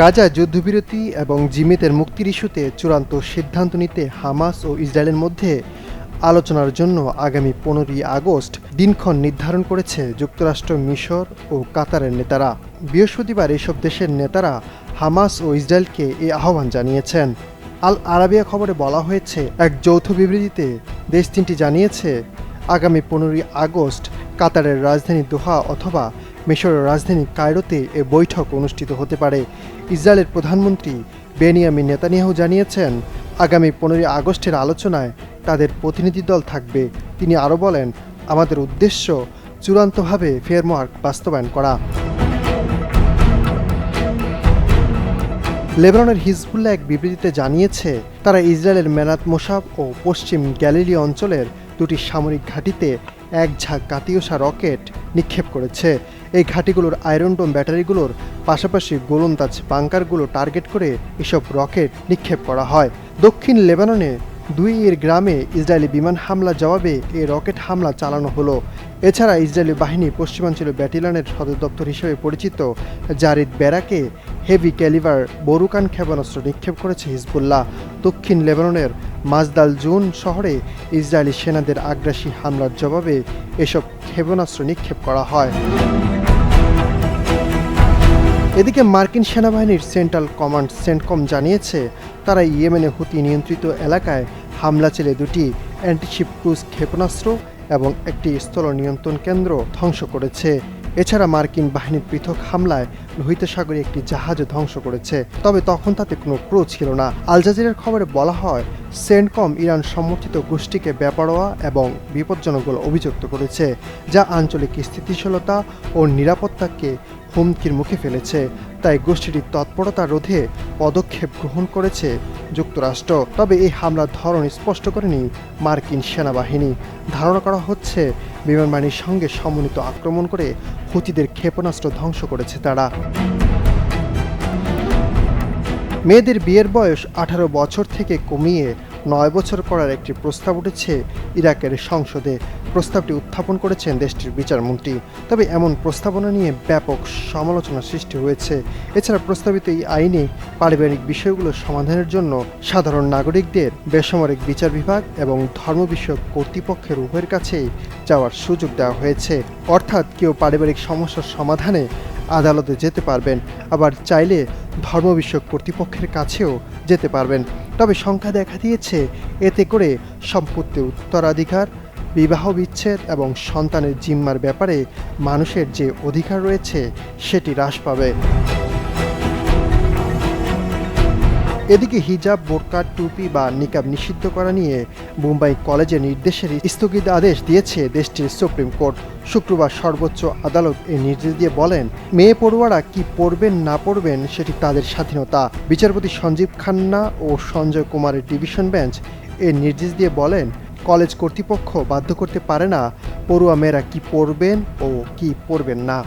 গাজা যুদ্ধবিরতি এবং জিমিতের মুক্তির ইস্যুতে চূড়ান্ত সিদ্ধান্ত নিতে হামাস ও ইসরায়েলের মধ্যে আলোচনার জন্য আগামী পনেরোই আগস্ট দিনক্ষণ নির্ধারণ করেছে যুক্তরাষ্ট্র, মিশর ও কাতারের নেতারা। বৃহস্পতিবার এসব দেশের নেতারা হামাস ও ইসরায়েলকে এই আহ্বান জানিয়েছেন। আল আরাবিয়া খবরে বলা হয়েছে, এক যৌথ বিবৃতিতে দেশ তিনটি জানিয়েছে, আগামী পনেরোই আগস্ট কাতারের রাজধানী দোহা অথবা মিশরের রাজধানী কায়রোতে এ বৈঠক অনুষ্ঠিত হতে পারে। ইসরায়েলের প্রধানমন্ত্রী বেনিয়ামিন নেতানিয়াহু জানিয়েছেন, আগামী পনেরোই আগস্টের আলোচনায় তাদের প্রতিনিধি দল থাকবে। তিনি আরও বলেন, আমাদের উদ্দেশ্য চূড়ান্তভাবে ফেরমার্ক বাস্তবায়ন করা। লেবাননের হিজবুল্লাহ এক বিবৃতিতে জানিয়েছে, তারা ইসরায়েলের মেনাত মোসাব ও পশ্চিম গ্যালিলি অঞ্চলের দুটি সামরিক ঘাঁটিতে এক ঝাঁক কাতিওসা রকেট নিক্ষেপ করেছে। এই ঘাঁটিগুলোর আয়রন ডোম ব্যাটারিগুলোর পাশাপাশি গোলন্দাজ বাংকারগুলো টার্গেট করে এসব রকেট নিক্ষেপ করা হয়। দক্ষিণ লেবাননে দুই এর গ্রামে ইসরায়েলি বিমান হামলা জবাবে এ রকেট হামলা চালানো হলো। এছাড়া ইসরায়েলি বাহিনী পশ্চিমাঞ্চল ব্যাটালিয়নের সদর দপ্তর হিসেবে পরিচিত জারিদ বেরাকে হেভি ক্যালিভার বরুকান ক্ষেপণাস্ত্র নিক্ষেপ করেছে হিজবুল্লাহ। দক্ষিণ লেবাননের মাজদাল জুন শহরে ইসরায়েলি সেনাদের আগ্রাসী হামলার জবাবে এসব ক্ষেপণাস্ত্র নিক্ষেপ করা হয়। এদিকে মার্কিন সেনাবাহিনীর সেন্ট্রাল কমান্ড সেন্টকম জানিয়েছে, তারা ইয়েমেনে হুতি নিয়ন্ত্রিত এলাকায় হামলা চেলে দুটি অ্যান্টিশিপ ক্রুজ ক্ষেপণাস্ত্র এবং একটি স্থল নিয়ন্ত্রণ কেন্দ্র ধ্বংস করেছে। এছাড়া মার্কিন বাহিনীর পৃথক হামলায় লোহিত সাগরে একটি জাহাজ ধ্বংস করেছে। তবে তখন তাতে কোনো ক্রু ছিল না। আল জাজিরার খবরে বলা হয় সেন্টকম ইরান সমর্থিত গোষ্ঠীকে বেপরোয়া এবং বিপজ্জনক বলে অভিযুক্ত করেছে, যা আঞ্চলিক স্থিতিশীলতা ও নিরাপত্তাকে হুমকির মুখে ফেলেছে। তাই গোষ্ঠীটির তৎপরতা রোধে পদক্ষেপ গ্রহণ করেছে যুক্তরাষ্ট্র। তবে এই হামলার ধরন স্পষ্ট করেনি মার্কিন সেনাবাহিনী। ধারণা করা হচ্ছে, বিমানবাহিনীর সঙ্গে সমন্বিত আক্রমণ করে হুতিদের ক্ষেপণাস্ত্র ধ্বংস করেছে তারা। মেয়েদের বিয়ের বয়স আঠারো বছর থেকে কমিয়ে নয় বছর করার একটি প্রস্তাব উঠেছে ইরাকের সংসদে। প্রস্তাবটি উত্থাপন করেছেন দেশটির বিচারমন্ত্রী। তবে এমন প্রস্তাবনা নিয়ে ব্যাপক সমালোচনা সৃষ্টি হয়েছে। এছাড়া প্রস্তাবিত এই আইনে পারিবারিক বিষয়গুলো সমাধানের জন্য সাধারণ নাগরিকদের বেসামরিক বিচার বিভাগ এবং ধর্ম বিষয়ক কর্তৃপক্ষের উভয়ের কাছে যাওয়ার সুযোগ দেওয়া হয়েছে। অর্থাৎ কেউ পারিবারিক সমস্যার সমাধানে আদালতে যেতে পারবেন, আবার চাইলে ধর্ম বিষয়ক কর্তৃপক্ষের কাছেও যেতে পারবেন। তবে সংখ্যা দেখা দিয়েছে। এতে করে সম্পত্তি উত্তরাধিকার, বিবাহ বিচ্ছেদ এবং সন্তানের জিম্মার ব্যাপারে মানুষের যে অধিকার রয়েছে, সেটি হ্রাস পাবে। এদিকে হিজাব, বোরকা, টুপি বা নিকাব নিষিদ্ধ করা নিয়ে মুম্বাই কলেজের নির্দেশের স্থগিত আদেশ দিয়েছে দেশটির সুপ্রিম কোর্ট। শুক্রবার সর্বোচ্চ আদালত এই নির্দেশ দিয়ে বলেন, মেয়ে পড়ুয়ারা কি পড়বেন, না পড়বেন সেটি তাদের স্বাধীনতা। বিচারপতি সঞ্জীব খান্না ও সঞ্জয় কুমারের ডিভিশন বেঞ্চ এর নির্দেশ দিয়ে বলেন, কলেজ কর্তৃপক্ষ বাধ্য করতে পারে না পড়ুয়া মেয়েরা কি পড়বেন ও কি পড়বেন না।